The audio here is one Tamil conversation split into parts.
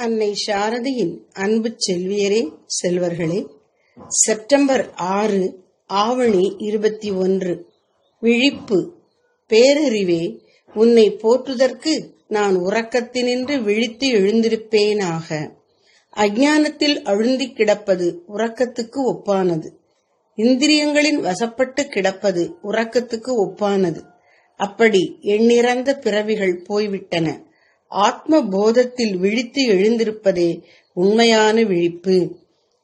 அன்னை சாரதியின் அன்பு செல்வியரே செல்வர்களே செப்டம்பர் ஆறு ஆவணி இருபத்தி ஒன்று விழிப்பு பேரறிவே உன்னை போற்றுதற்கு நான் உறக்கத்தினின்று விழித்து எழுந்திருப்பேனாக. அஜானத்தில் அழுந்திக் கிடப்பது உறக்கத்துக்கு ஒப்பானது. இந்திரியங்களின் வசப்பட்டு கிடப்பது உறக்கத்துக்கு ஒப்பானது. அப்படி எண்ணிறந்த பிறவிகள் போய்விட்டன. ஆத்ம போதத்தில் விழித்து எழுந்திருப்பதே உண்மையான விழிப்பு.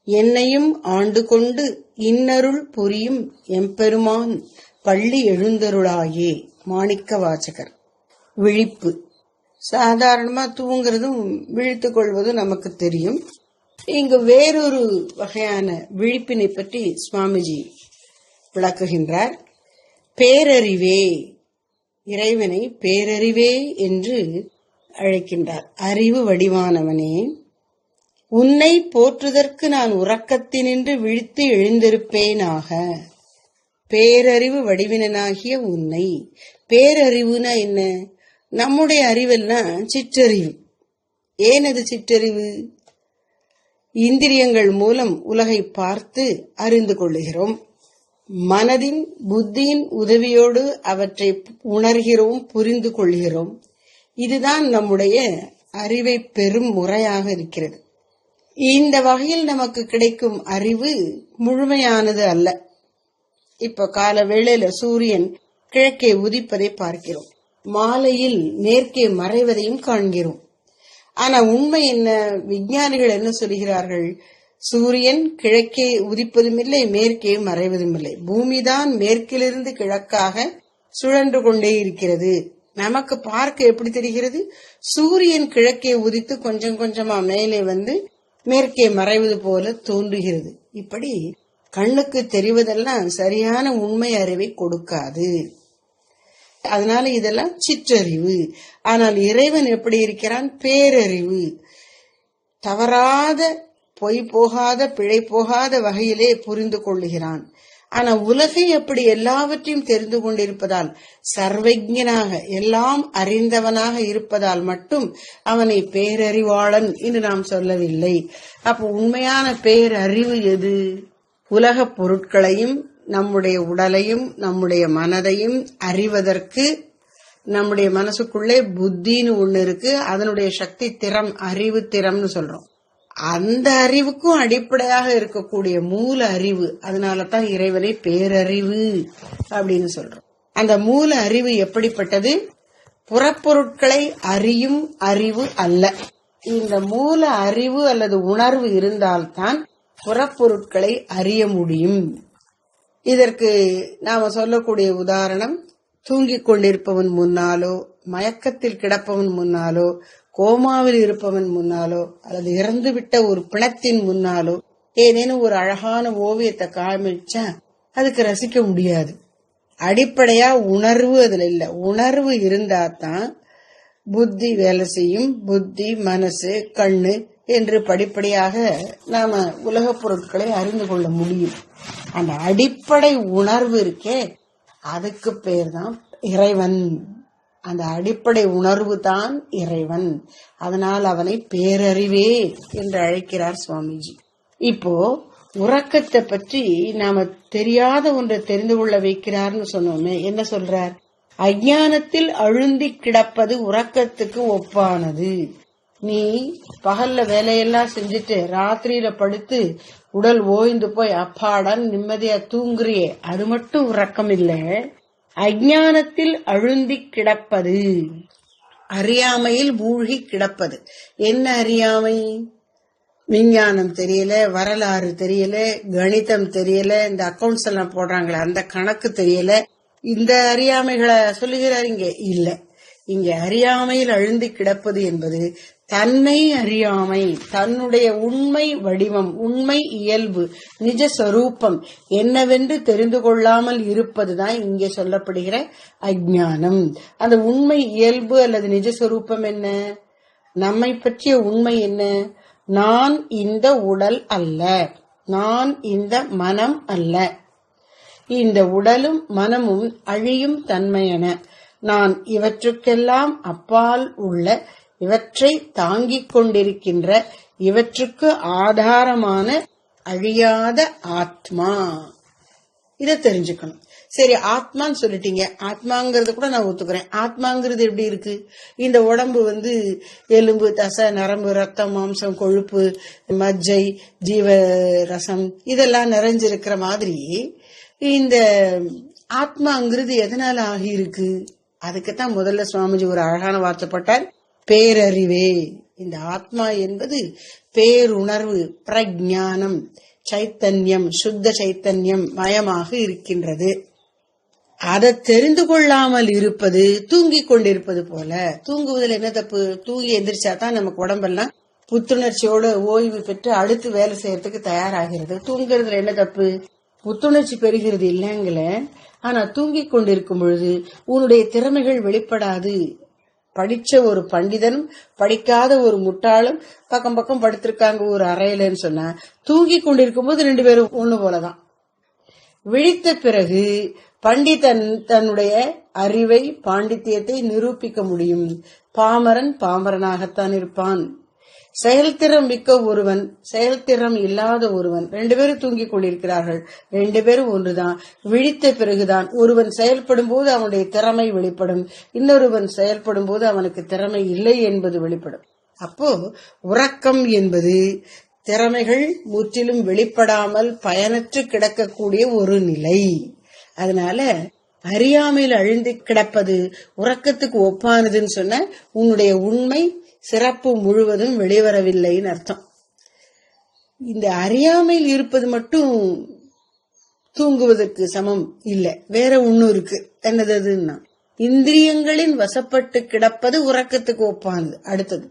என்னையும் ஆண்டு கொண்டு இன்னருள் புரியும் எம்பெருமான் பள்ளி எழுந்தருளாயே. மாணிக்க வாசகர் விழிப்பு. சாதாரணமா தூங்குறதும் விழித்துக் கொள்வதும் நமக்கு தெரியும். இங்கு வேறொரு வகையான விழிப்பினை பற்றி சுவாமிஜி விளக்குகின்றார். பேரறிவே. இறைவனை பேரறிவே என்று அழைக்கின்றார். அறிவு வடிவானவனே உன்னை போற்றுதற்கு நான் உறக்கத்தினின்று விழித்து எழுந்திருப்பேனாக. பேரறிவு வடிவினனாகிய உன்னை. பேரறிவுனா என்ன? நம்முடைய அறிவெல்லாம் சிற்றறிவு. ஏன் அது சிற்றறிவு? இந்திரியங்கள் மூலம் உலகை பார்த்து அறிந்து கொள்ளுகிறோம். மனதின் புத்தியின் உதவியோடு அவற்றை உணர்கிறோம் புரிந்து கொள்கிறோம். இதுதான் நம்முடைய அறிவை பெரும் முறையாக இருக்கிறது. இந்த வகையில் நமக்கு கிடைக்கும் அறிவு முழுமையானது அல்ல. இப்ப கால வேளையில சூரியன் கிழக்கே உதிப்பதை பார்க்கிறோம். மாலையில் மேற்கே மறைவதையும் காண்கிறோம். ஆனா உண்மை என்ன? விஞ்ஞானிகள் என்ன சொல்கிறார்கள்? சூரியன் கிழக்கே உதிப்பதும் இல்லை மேற்கே மறைவதும் இல்லை. பூமிதான் மேற்கிலிருந்து கிழக்காக சுழன்று கொண்டே இருக்கிறது. நமக்கு பார்க்க எப்படி தெரிகிறது? சூரியன் கிழக்கே உதித்து கொஞ்சம் கொஞ்சமா மேலே வந்து மேற்கே மறைவது போல தோன்றுகிறது. இப்படி கண்ணுக்கு தெரிவதெல்லாம் சரியான உண்மை அறிவை கொடுக்காது. அதனால இதெல்லாம் சிற்றறிவு. ஆனால் இறைவன் எப்படி இருக்கிறான்? பேரறிவு. தவறாத பொய் போகாத பிழை போகாத வகையிலே புரிந்து கொள்ளுகிறான். ஆனா உலகை அப்படி எல்லாவற்றையும் தெரிந்து கொண்டிருப்பதால் சர்வஜனாக எல்லாம் அறிந்தவனாக இருப்பதால் மட்டும் அவனை பேரறிவாளன் என்று நாம் சொல்லவில்லை. அப்ப உண்மையான பேரறிவு எது? உலக பொருட்களையும் நம்முடைய உடலையும் நம்முடைய மனதையும் அறிவதற்கு நம்முடைய மனசுக்குள்ளே புத்தின்னு ஒண்ணு இருக்கு. அதனுடைய சக்தி திறம் அறிவு திறம்னு சொல்றோம். அந்த அறிவுக்கும் அடிப்படையாக இருக்கக்கூடிய மூல அறிவு. அதனால தான் இறைவனை பேரறிவு அப்படின்னு சொல்றோம். அந்த மூல அறிவு எப்படிப்பட்டது? புறப்பொருட்களை அறியும் அறிவு அல்ல. இந்த மூல அறிவு அல்லது உணர்வு இருந்தால்தான் புறப்பொருட்களை அறிய முடியும். இதற்கு நாம சொல்லக்கூடிய உதாரணம் தூங்கிக் கொண்டிருப்பவன் முன்னாலோ மயக்கத்தில் கிடப்பவன் முன்னாலோ கோமாவில் இருப்பவன் முன்னாலோ அல்லது இறந்துவிட்ட ஒரு பிணத்தின் முன்னாலோ ஏதேனும் ஒரு அழகான ஓவியத்தை காமிச்சா அதுக்கு ரசிக்க முடியாது. அடிப்படையா உணர்வு அதுல இல்ல. உணர்வு இருந்தா தான் புத்தி வேலை செய்யும். புத்தி மனசு கண்ணு என்று படிப்படியாக நாம உலக பொருட்களை அறிந்து கொள்ள முடியும். அந்த அடிப்படை உணர்வு இருக்கே அதுக்கு பேர் தான் இறைவன். அந்த அடிப்படை உணர்வு தான் இறைவன். அதனால் அவனை பேரறிவே என்று அழைக்கிறார் சுவாமிஜி. இப்போ உறக்கத்தை பற்றி நாம தெரியாத ஒன்றை தெரிந்து கொள்ள வைக்கிறார்னு சொன்னோமே என்ன சொல்றார்? அஜானத்தில் அழுந்தி கிடப்பது உறக்கத்துக்கு ஒப்பானது. நீ பகல்ல வேலையெல்லாம் செஞ்சுட்டு ராத்திரியில படுத்து உடல் ஓய்ந்து போய் அப்பாடன் நிம்மதியா தூங்குறியே அது மட்டும் உறக்கம் இல்லை அஜானத்தில் அழுந்தி கிடப்பது. அறியாமையில் மூழ்கி கிடப்பது. என்ன அறியாமை? விஞ்ஞானம் தெரியல வரலாறு தெரியல கணிதம் தெரியல இந்த அக்கௌண்ட்ஸ் எல்லாம் போடுறாங்களே அந்த கணக்கு தெரியல. இந்த அறியாமைகளை சொல்லுகிறார் இங்க. இல்ல. இங்க அறியாமையில் அழுந்தி கிடப்பது என்பது தன்னை அறியாமை தன்னுடைய உண்மை வடிவம் உண்மை இயல்பு நிஜ சொரூபம் என்னவென்று தெரிந்து கொள்ளாமல் இருப்பதுதான் இங்கே சொல்லப்படுகிற அஜானம் அந்த உண்மை இயல்பு அல்லது நிஜ சொரூபம் என்ன? நம்மை பற்றிய உண்மை என்ன? நான் இந்த உடல் அல்ல. நான் இந்த மனம் அல்ல. இந்த உடலும் மனமும் அழியும் தன்மையென நான் இவற்றுக்கெல்லாம் அப்பால் உள்ள இவற்றை தாங்கிக் கொண்டிருக்கின்ற இவற்றுக்கு ஆதாரமான அழியாத ஆத்மா. இதை தெரிஞ்சுக்கணும். சரி ஆத்மான்னு சொல்லிட்டீங்க. ஆத்மாங்கிறது கூட நான் ஒத்துக்கிறேன். ஆத்மாங்கிறது எப்படி இருக்கு? இந்த உடம்பு வந்து எலும்பு தசை நரம்பு ரத்தம் மாம்சம் கொழுப்பு மஜ்ஜை ஜீவ ரசம் இதெல்லாம் நிறைஞ்சிருக்கிற மாதிரி இந்த ஆத்மாங்கிறது எதனால ஆகியிருக்கு? அதுக்குத்தான் முதல்ல சுவாமிஜி ஒரு அழகான வார்த்தை போட்டார். பேரறிவே. இந்த ஆத்மா என்பது பேருணர்வு பிரஜானம் சைத்தன்யம் சுத்த சைத்தன்யம் மயமாக இருக்கின்றது. அதை தெரிந்து கொள்ளாமல் இருப்பது தூங்கிக் கொண்டிருப்பது போல. தூங்குவதில் என்ன தப்பு? தூங்கி எந்திரிச்சா தான் நமக்கு உடம்பெல்லாம் புத்துணர்ச்சியோட ஓய்வு பெற்று அடுத்து வேலை செய்யறதுக்கு தயாராகிறது. தூங்குறதுல என்ன தப்பு? புத்துணர்ச்சி பெறுகிறது இல்லைங்கள. ஆனா தூங்கிக் கொண்டிருக்கும் பொழுது உன்னுடைய திறமைகள் வெளிப்படாது. படிச்ச ஒரு பண்டிதனும் படிக்காத ஒரு முட்டாளும் பக்கம் பக்கம் படுத்திருக்காங்க ஒரு அறையிலன்னு சொன்னா தூங்கி கொண்டிருக்கும் போது ரெண்டு பேரும் ஒண்ணு போலதான். விழித்த பிறகு பண்டிதன் தன்னுடைய அறிவை பாண்டித்தியத்தை நிரூபிக்க முடியும். பாமரன் பாமரனாகத்தான் இருப்பான். செயல்திறம் மிக்க ஒருவன் செயல்திறம் இல்லாத ஒருவன். ரெண்டு பேரும் தூங்கிக் கொண்டிருக்கிறார்கள். ரெண்டு பேரும் ஒன்றுதான். விழித்த பிறகுதான். ஒருவன் செயல்படும் போது அவனுடைய திறமை வெளிப்படும். இன்னொருவன் செயல்படும் போது அவனுக்கு திறமை இல்லை என்பது வெளிப்படும். அப்போ உறக்கம் என்பது திறமைகள் முற்றிலும் வெளிப்படாமல் பயனற்று கிடக்கக்கூடிய ஒரு நிலை. அதனால அறியாமையில் அழிந்து கிடப்பது உறக்கத்துக்கு ஒப்பானதுன்னு சொன்ன உன்னுடைய உண்மை சிறப்பு முழுவதும் வெளிவரவில்லைன்னு அர்த்தம். இந்த அறியாமையில் இருப்பது மட்டும் தூங்குவதற்கு சமம் இல்லை. வேற ஒண்ணும் இருக்கு. என்னது அதுன்னா? இந்திரியங்களின் வசப்பட்டு கிடப்பது உறக்கத்துக்கு ஒப்பானது. அடுத்தது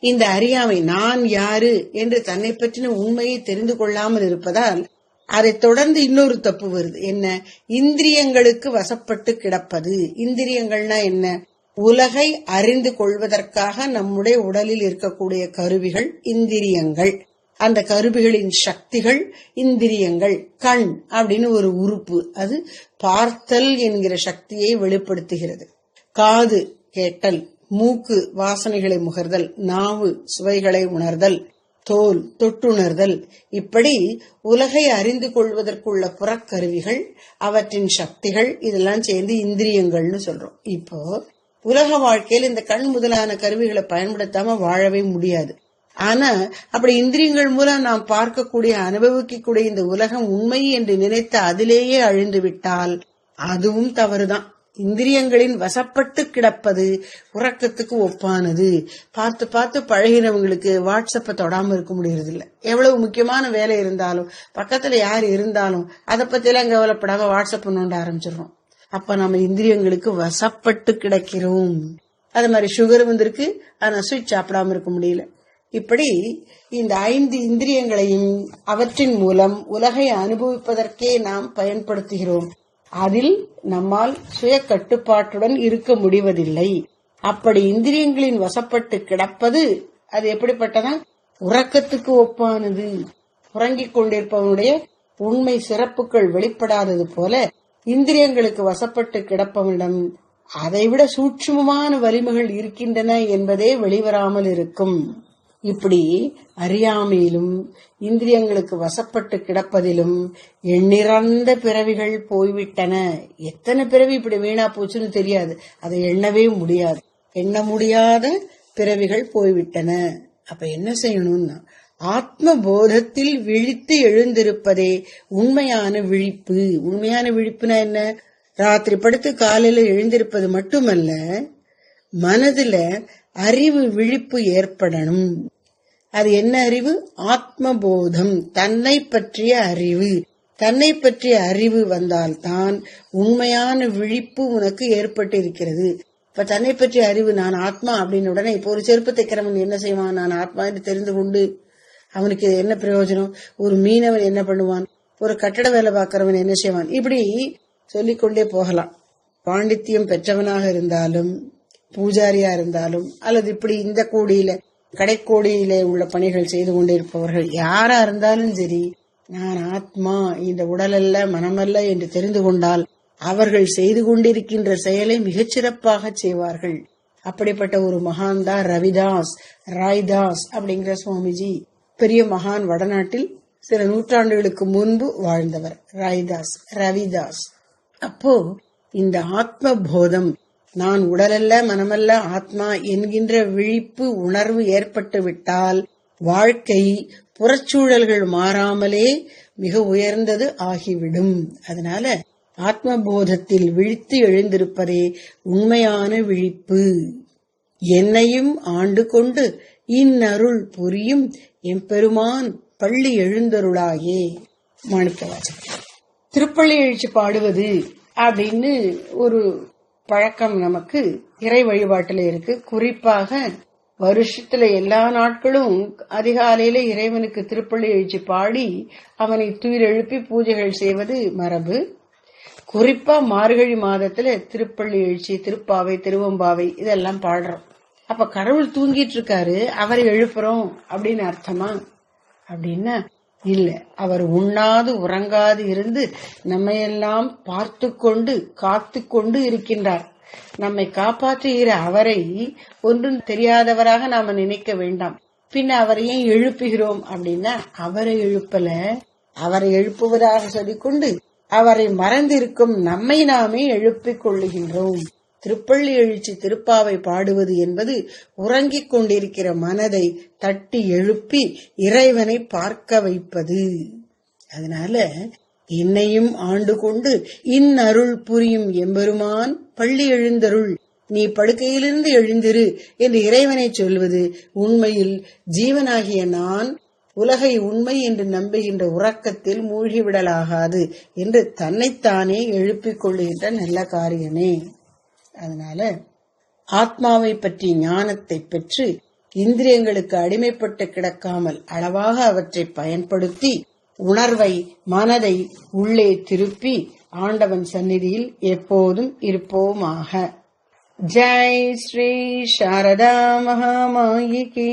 இந்த அறியாமை நான் யாரு என்று தன்னை பற்றின உண்மையை தெரிந்து கொள்ளாமல் இருப்பதால் அதை தொடர்ந்து இன்னொரு தப்பு வருது. என்ன? இந்திரியங்களுக்கு வசப்பட்டு கிடப்பது. இந்திரியங்கள்னா என்ன? உலகை அறிந்து கொள்வதற்காக நம்முடைய உடலில் இருக்கக்கூடிய கருவிகள் இந்திரியங்கள். அந்த கருவிகளின் சக்திகள் இந்திரியங்கள் கண் அப்படின்னு ஒரு உறுப்பு. அது பார்த்தல் என்கிற சக்தியை வெளிப்படுத்துகிறது. காது கேட்டல் மூக்கு வாசனைகளை முகர்தல் நாவு சுவைகளை உணர்தல் தோல் தொட்டுணர்தல். இப்படி உலகை அறிந்து கொள்வதற்குள்ள புறக்கருவிகள் அவற்றின் சக்திகள் இதெல்லாம் சேர்ந்து இந்திரியங்கள்னு சொல்றோம். இப்போ உலக வாழ்க்கையில் இந்த கண் முதலான கருவிகளை பயன்படுத்தாம வாழவே முடியாது. ஆனா அப்படி இந்திரியங்கள் மூலம் நாம் பார்க்கக்கூடிய அனுபவிக்கக்கூடிய இந்த உலகம் உண்மை என்று நினைத்து அதிலேயே அழிந்து விட்டால் அதுவும் தவறுதான். இந்திரியங்களின் வசப்பட்டு கிடப்பது உறக்கத்துக்கு ஒப்பானது. பார்த்து பார்த்து பழகினவங்களுக்கு வாட்ஸ்அப்பை தொடாம இருக்க முடியறது இல்ல எவ்வளவு முக்கியமான வேலை இருந்தாலும் பக்கத்துல யார் இருந்தாலும் அதை பத்தி எல்லாம் கவலைப்படாம வாட்ஸ்அப் நோண்ட ஆரம்பிச்சிடுறோம். அப்ப நம்ம இந்திரியங்களுக்கு வசப்பட்டு கிடக்கிறோம். அது மாதிரி சுகர் வந்திருக்கு ஆனா ஸ்வீட் சாப்பிடாம இருக்க முடியல. இப்படி இந்த ஐந்து இந்திரியங்களையும் அவற்றின் மூலம் உலகை அனுபவிப்பதற்கே நாம் பயன்படுத்துகிறோம். அதில் நம்மால் சுய கட்டுப்பாட்டுடன் இருக்க முடிவதில்லை. அப்படி இந்திரியங்களின் வசப்பட்டு கிடப்பது அது எப்படிப்பட்டதா? உறக்கத்துக்கு ஒப்பானது. உறங்கிக் கொண்டிருப்பவனுடைய உண்மை சிறப்புகள் வெளிப்படாதது போல இந்திரியங்களுக்கு வசப்பட்டு கிடப்பவனிடம் அதைவிட சூட்சுமமான வலிமைகள் இருக்கின்றன என்பதே வெளிவராமல் இருக்கும். இப்படி அறியாமையிலும் இந்திரியங்களுக்கு வசப்பட்டு கிடப்பதிலும் எண்ணிறந்த பிறவிகள் போய்விட்டன. எத்தனை பிறவி இப்படி வீணா போச்சுன்னு தெரியாது. அதை எண்ணவே முடியாது. எண்ண முடியாத பிறவிகள் போய்விட்டன. அப்ப என்ன செய்யணும்னா ஆத்ம போதத்தில் விழித்து எழுந்திருப்பதே உண்மையான விழிப்பு. உண்மையான விழிப்புனா என்ன? ராத்திரி படுத்து காலையில எழுந்திருப்பது மட்டுமல்ல மனதுல அறிவு விழிப்பு ஏற்படணும். அது என்ன அறிவு? ஆத்மபோதம். தன்னை பற்றிய அறிவு. தன்னை பற்றிய அறிவு வந்தால்தான் உண்மையான விழிப்பு உனக்கு ஏற்பட்டு இருக்கிறது இப்ப தன்னை பற்றிய அறிவு நான் ஆத்மா அப்படின்னு உடனே இப்போ ஒரு செருப்பு தைக்கிறவன் என்ன செய்வான்? நான் ஆத்மா என்று தெரிந்து கொண்டு அவனுக்கு என்ன பிரயோஜனம்? ஒரு மீனவன் என்ன பண்ணுவான்? ஒரு கட்டட வேலை பார்க்கறவன் என்ன செய்வான்? இப்படி சொல்லிக்கொண்டே போகலாம். பாண்டித்யம் பெற்றவனாக இருந்தாலும் பூஜாரியா இருந்தாலும் அல்லது இப்படி இந்த கோடியில கடைக்கோடியிலே உள்ள பணிகள் செய்து கொண்டிருப்பவர்கள் யாரா இருந்தாலும் சரி நான் ஆத்மா இந்த உடலல்ல மனமல்ல என்று தெரிந்து கொண்டால் அவர்கள் செய்து கொண்டிருக்கின்ற செயலை மிகச்சிறப்பாக செய்வார்கள். அப்படிப்பட்ட ஒரு மகான் தான் ரவிதாஸ் ராய்தாஸ் அப்படிங்கிற சுவாமிஜி. பெரிய மகான் வடநாட்டில் சில நூற்றாண்டுகளுக்கு முன்பு வாழ்ந்தவர் ராய்தாஸ் ரவிதாஸ். அப்போ இந்த ஆத்ம போதம் நான் உடலல்ல மனமல்ல ஆத்மா என்கின்ற விழிப்பு உணர்வு ஏற்பட்டு விட்டால் வாழ்க்கை புறச்சூழல்கள் மாறாமலே மிக உயர்ந்தது ஆகிவிடும். அதனால ஆத்மபோதத்தில் விழித்து எழுந்திருப்பதே உண்மையான விழிப்பு. என்னையும் ஆண்டு கொண்டு இந்நருள் புரியும் எம்பெருமான் பள்ளி எழுந்தருளாயே. மாணிக்கவாசகர் திருப்பள்ளி எழுச்சி பாடுவது அப்படின்னு ஒரு பழக்கம் நமக்கு இறை வழிபாட்டுல இருக்கு. குறிப்பாக வருஷத்துல எல்லா நாட்களும் அதிகாலையில இறைவனுக்கு திருப்பள்ளி எழுச்சி பாடி அவனை துயிரெழுப்பி பூஜைகள் செய்வது மரபு. குறிப்பா மார்கழி மாதத்துல திருப்பள்ளி எழுச்சி திருப்பாவை திருவம்பாவை இதெல்லாம் பாடுறோம். அப்ப கடவுள் தூங்கிட்டு இருக்காரு அவரை எழுப்புறோம் அப்படின்னு அர்த்தமா? அப்படின்னா இல்ல. அவர் உண்ணாது உறங்காது இருந்து நம்மையெல்லாம் பார்த்து கொண்டு காத்து கொண்டு இருக்கின்றார். நம்மை காப்பாற்றுகிற அவரை ஒன்றும் தெரியாதவராக நாம நினைக்க வேண்டாம். பின்ன அவரை ஏன் எழுப்புகிறோம் அப்படின்னா அவரை எழுப்பல அவரை எழுப்புவதாக சொல்லிக்கொண்டு அவரை மறந்திருக்கும் நம்மை நாமே எழுப்பிக் கொள்ளுகின்றோம். திருப்பள்ளி எழுச்சி திருப்பாவை பாடுவது என்பது உறங்கிக் கொண்டிருக்கிற மனதை தட்டி எழுப்பி இறைவனை பார்க்க வைப்பது. அதனால என்னையும் ஆண்டு கொண்டு இந்நருள் புரியும் எம்பெருமான் பள்ளி எழுந்தருள் நீ படுக்கையிலிருந்து எழுந்திரு என்று இறைவனை சொல்வது உண்மையில் ஜீவனாகிய நான் உலகை உண்மை என்று நம்புகின்ற உறக்கத்தில் மூழ்கிவிடலாகாது என்று தன்னைத்தானே எழுப்பிக் கொள்ளுகின்ற நல்ல காரியமே. அதனால ஆத்மாவை பற்றிய ஞானத்தை பெற்று இந்திரியங்களுக்கு அடிமைப்பட்டு கிடக்காமல் அளவாக அவற்றை பயன்படுத்தி உணர்வை மனதை உள்ளே திருப்பி ஆண்டவன் சந்நிதியில் எப்போதும் இருப்போமாக. ஜெய் ஸ்ரீ சாரதா மகாமாயிகே